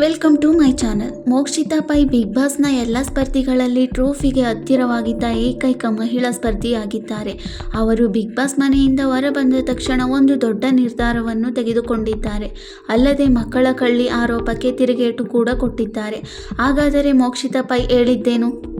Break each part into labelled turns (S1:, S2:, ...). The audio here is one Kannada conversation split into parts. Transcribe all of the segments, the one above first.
S1: Welcome to my channel. Mokshitha Pai big ಬಾಸ್ನ ಎಲ್ಲ ಸ್ಪರ್ಧಿಗಳಲ್ಲಿ ಟ್ರೋಫಿಗೆ ಹತ್ತಿರವಾಗಿದ್ದ ಏಕೈಕ ಮಹಿಳಾ ಸ್ಪರ್ಧಿಯಾಗಿದ್ದಾರೆ. ಅವರು ಬಿಗ್ ಬಾಸ್ ಮನೆಯಿಂದ ಹೊರಬಂದ ತಕ್ಷಣ ಒಂದು ದೊಡ್ಡ ನಿರ್ಧಾರವನ್ನು ತೆಗೆದುಕೊಂಡಿದ್ದಾರೆ. ಅಲ್ಲದೆ ಮಕ್ಕಳ ಕಳ್ಳಿ ಆರೋಪಕ್ಕೆ ತಿರುಗೇಟು ಕೂಡ ಕೊಟ್ಟಿದ್ದಾರೆ. ಹಾಗಾದರೆ ಮೋಕ್ಷಿತಾ ಪೈ ಹೇಳಿದ್ದೇನು?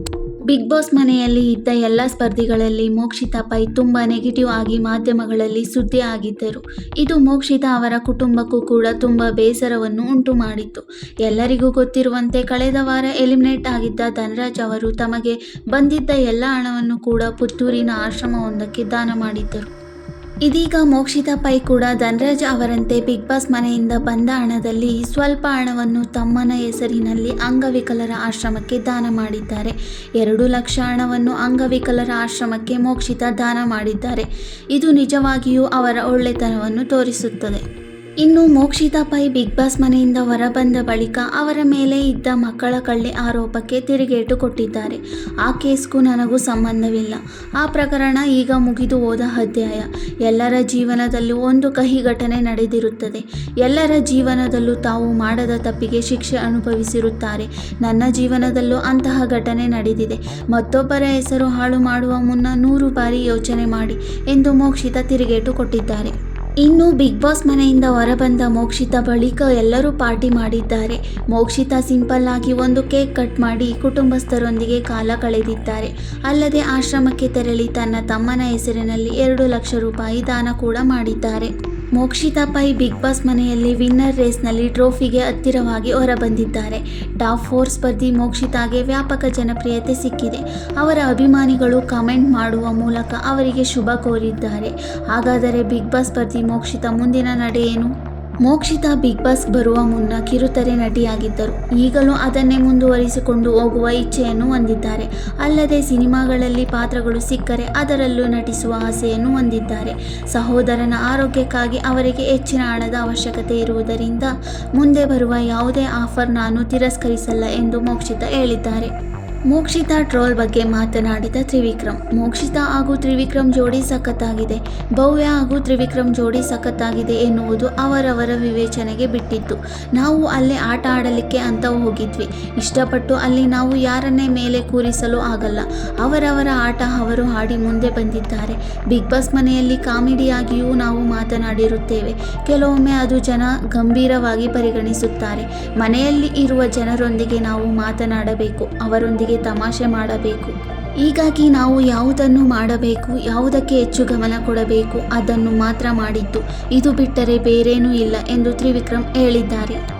S1: ಬಿಗ್ ಬಾಸ್ ಮನೆಯಲ್ಲಿ ಇದ್ದ ಎಲ್ಲ ಸ್ಪರ್ಧಿಗಳಲ್ಲಿ ಮೋಕ್ಷಿತಾ ಪೈ ತುಂಬ ನೆಗೆಟಿವ್ ಆಗಿ ಮಾಧ್ಯಮಗಳಲ್ಲಿ ಸುದ್ದಿ ಆಗಿದ್ದರು. ಇದು ಮೋಕ್ಷಿತಾ ಅವರ ಕುಟುಂಬಕ್ಕೂ ಕೂಡ ತುಂಬ ಬೇಸರವನ್ನು ಉಂಟು ಮಾಡಿತ್ತು. ಎಲ್ಲರಿಗೂ ಗೊತ್ತಿರುವಂತೆ ಕಳೆದ ವಾರ ಎಲಿಮಿನೇಟ್ ಆಗಿದ್ದ ಧನರಾಜ್ ಅವರು ತಮಗೆ ಬಂದಿದ್ದ ಎಲ್ಲ ಹಣವನ್ನು ಕೂಡ ಪುತ್ತೂರಿನ ಆಶ್ರಮವೊಂದಕ್ಕೆ ದಾನ ಮಾಡಿದ್ದರು. ಇದೀಗ ಮೋಕ್ಷಿತ ಪೈ ಕೂಡ ಧನರಾಜ್ ಅವರಂತೆ ಬಿಗ್ ಬಾಸ್ ಮನೆಯಿಂದ ಬಂದ ಹಣದಲ್ಲಿ ಸ್ವಲ್ಪ ಹಣವನ್ನು ತಮ್ಮನ ಹೆಸರಿನಲ್ಲಿ ಅಂಗವಿಕಲರ ಆಶ್ರಮಕ್ಕೆ ದಾನ ಮಾಡಿದ್ದಾರೆ. ಎರಡು ಲಕ್ಷ ಹಣವನ್ನು ಅಂಗವಿಕಲರ ಆಶ್ರಮಕ್ಕೆ ಮೋಕ್ಷಿತ ದಾನ ಮಾಡಿದ್ದಾರೆ. ಇದು ನಿಜವಾಗಿಯೂ ಅವರ ಒಳ್ಳೆತನವನ್ನು ತೋರಿಸುತ್ತದೆ. ಇನ್ನು ಮೋಕ್ಷಿತಾ ಪೈ ಬಿಗ್ ಬಾಸ್ ಮನೆಯಿಂದ ಹೊರಬಂದ ಬಳಿಕ ಅವರ ಮೇಲೆ ಇದ್ದ ಮಕ್ಕಳ ಕಳ್ಳೆ ಆರೋಪಕ್ಕೆ ತಿರುಗೇಟು ಕೊಟ್ಟಿದ್ದಾರೆ. ಆ ಕೇಸ್ಗೂ ನನಗೂ ಸಂಬಂಧವಿಲ್ಲ. ಆ ಪ್ರಕರಣ ಈಗ ಮುಗಿದು ಹೋದ ಅಧ್ಯಾಯ. ಎಲ್ಲರ ಜೀವನದಲ್ಲೂ ಒಂದು ಕಹಿ ಘಟನೆ ನಡೆದಿರುತ್ತದೆ. ಎಲ್ಲರ ಜೀವನದಲ್ಲೂ ತಾವು ಮಾಡದ ತಪ್ಪಿಗೆ ಶಿಕ್ಷೆ ಅನುಭವಿಸಿರುತ್ತಾರೆ. ನನ್ನ ಜೀವನದಲ್ಲೂ ಅಂತಹ ಘಟನೆ ನಡೆದಿದೆ. ಮತ್ತೊಬ್ಬರ ಹೆಸರು ಹಾಳು ಮಾಡುವ ಮುನ್ನ ನೂರು ಬಾರಿ ಯೋಚನೆ ಮಾಡಿ ಎಂದು ಮೋಕ್ಷಿತ ತಿರುಗೇಟು ಕೊಟ್ಟಿದ್ದಾರೆ. ಇನ್ನು ಬಿಗ್ ಬಾಸ್ ಮನೆಯಿಂದ ಹೊರಬಂದ ಮೋಕ್ಷಿತಾ ಬಳಿಕ ಎಲ್ಲರೂ ಪಾರ್ಟಿ ಮಾಡಿದ್ದಾರೆ. ಮೋಕ್ಷಿತಾ ಸಿಂಪಲ್ ಆಗಿ ಒಂದು ಕೇಕ್ ಕಟ್ ಮಾಡಿ ಕುಟುಂಬಸ್ಥರೊಂದಿಗೆ ಕಾಲ ಕಳೆದಿದ್ದಾರೆ. ಅಲ್ಲದೆ ಆಶ್ರಮಕ್ಕೆ ತೆರಳಿ ತನ್ನ ತಮ್ಮನ ಹೆಸರಿನಲ್ಲಿ ಎರಡು ಲಕ್ಷ ರೂಪಾಯಿ ದಾನ ಕೂಡ ಮಾಡಿದ್ದಾರೆ. ಮೋಕ್ಷಿತಾ ಪೈ ಬಿಗ್ ಬಾಸ್ ಮನೆಯಲ್ಲಿ ವಿನ್ನರ್ ರೇಸ್ನಲ್ಲಿ ಟ್ರೋಫಿಗೆ ಹತ್ತಿರವಾಗಿ ಹೊರಬಂದಿದ್ದಾರೆ. ಟಾಪ್ ಫೋರ್ ಸ್ಪರ್ಧಿ ಮೋಕ್ಷಿತಾಗೆ ವ್ಯಾಪಕ ಜನಪ್ರಿಯತೆ ಸಿಕ್ಕಿದೆ. ಅವರ ಅಭಿಮಾನಿಗಳು ಕಮೆಂಟ್ ಮಾಡುವ ಮೂಲಕ ಅವರಿಗೆ ಶುಭ ಕೋರಿದ್ದಾರೆ. ಹಾಗಾದರೆ ಬಿಗ್ ಬಾಸ್ ಸ್ಪರ್ಧಿ ಮೋಕ್ಷಿತಾ ಮುಂದಿನ ನಡೆ ಏನು? ಮೋಕ್ಷಿತಾ ಬಿಗ್ ಬಾಸ್ ಬರುವ ಮುನ್ನ ಕಿರುತೆರೆ ನಟಿಯಾಗಿದ್ದರು. ಈಗಲೂ ಅದನ್ನೇ ಮುಂದುವರಿಸಿಕೊಂಡು ಹೋಗುವ ಇಚ್ಛೆಯನ್ನು ಹೊಂದಿದ್ದಾರೆ. ಅಲ್ಲದೆ ಸಿನಿಮಾಗಳಲ್ಲಿ ಪಾತ್ರಗಳು ಸಿಕ್ಕರೆ ಅದರಲ್ಲೂ ನಟಿಸುವ ಆಸೆಯನ್ನು ಹೊಂದಿದ್ದಾರೆ. ಸಹೋದರನ ಆರೋಗ್ಯಕ್ಕಾಗಿ ಅವರಿಗೆ ಹೆಚ್ಚಿನ ಹಣದ ಅವಶ್ಯಕತೆ ಇರುವುದರಿಂದ ಮುಂದೆ ಬರುವ ಯಾವುದೇ ಆಫರ್ ನಾನು ತಿರಸ್ಕರಿಸಲ್ಲ ಎಂದು ಮೋಕ್ಷಿತಾ ಹೇಳಿದ್ದಾರೆ. ಮೋಕ್ಷಿತಾ ಟ್ರೋಲ್ ಬಗ್ಗೆ ಮಾತನಾಡಿದ ತ್ರಿವಿಕ್ರಮ್. ಮೋಕ್ಷಿತಾ ಹಾಗೂ ತ್ರಿವಿಕ್ರಮ್ ಜೋಡಿ ಸಖತ್ತಾಗಿದೆ. ಭವ್ಯ ಹಾಗೂ ತ್ರಿವಿಕ್ರಮ್ ಜೋಡಿ ಸಖತ್ತಾಗಿದೆ ಎನ್ನುವುದು ಅವರವರ ವಿವೇಚನೆಗೆ ಬಿಟ್ಟಿತ್ತು. ನಾವು ಅಲ್ಲಿ ಆಟ ಆಡಲಿಕ್ಕೆ ಅಂತ ಹೋಗಿದ್ವಿ. ಇಷ್ಟಪಟ್ಟು ಅಲ್ಲಿ ನಾವು ಯಾರನ್ನೇ ಮೇಲೆ ಕೂರಿಸಲು ಆಗಲ್ಲ. ಅವರವರ ಆಟ ಅವರು ಹಾಡಿ ಮುಂದೆ ಬಂದಿದ್ದಾರೆ. ಬಿಗ್ ಬಾಸ್ ಮನೆಯಲ್ಲಿ ಕಾಮಿಡಿಯಾಗಿಯೂ ನಾವು ಮಾತನಾಡಿರುತ್ತೇವೆ. ಕೆಲವೊಮ್ಮೆ ಅದು ಜನ ಗಂಭೀರವಾಗಿ ಪರಿಗಣಿಸುತ್ತಾರೆ. ಮನೆಯಲ್ಲಿ ಇರುವ ಜನರೊಂದಿಗೆ ನಾವು ಮಾತನಾಡಬೇಕು. ಅವರೊಂದಿಗೆ ತಮಾಷೆ ಮಾಡಬೇಕು. ಹೀಗಾಗಿ ನಾವು ಯಾವುದನ್ನು ಮಾಡಬೇಕು, ಯಾವುದಕ್ಕೆ ಹೆಚ್ಚು ಗಮನ ಕೊಡಬೇಕು ಅದನ್ನು ಮಾತ್ರ ಮಾಡಿದ್ದು. ಇದು ಬಿಟ್ಟರೆ ಬೇರೇನೂ ಇಲ್ಲ ಎಂದು ತ್ರಿವಿಕ್ರಮ್ ಹೇಳಿದ್ದಾರೆ.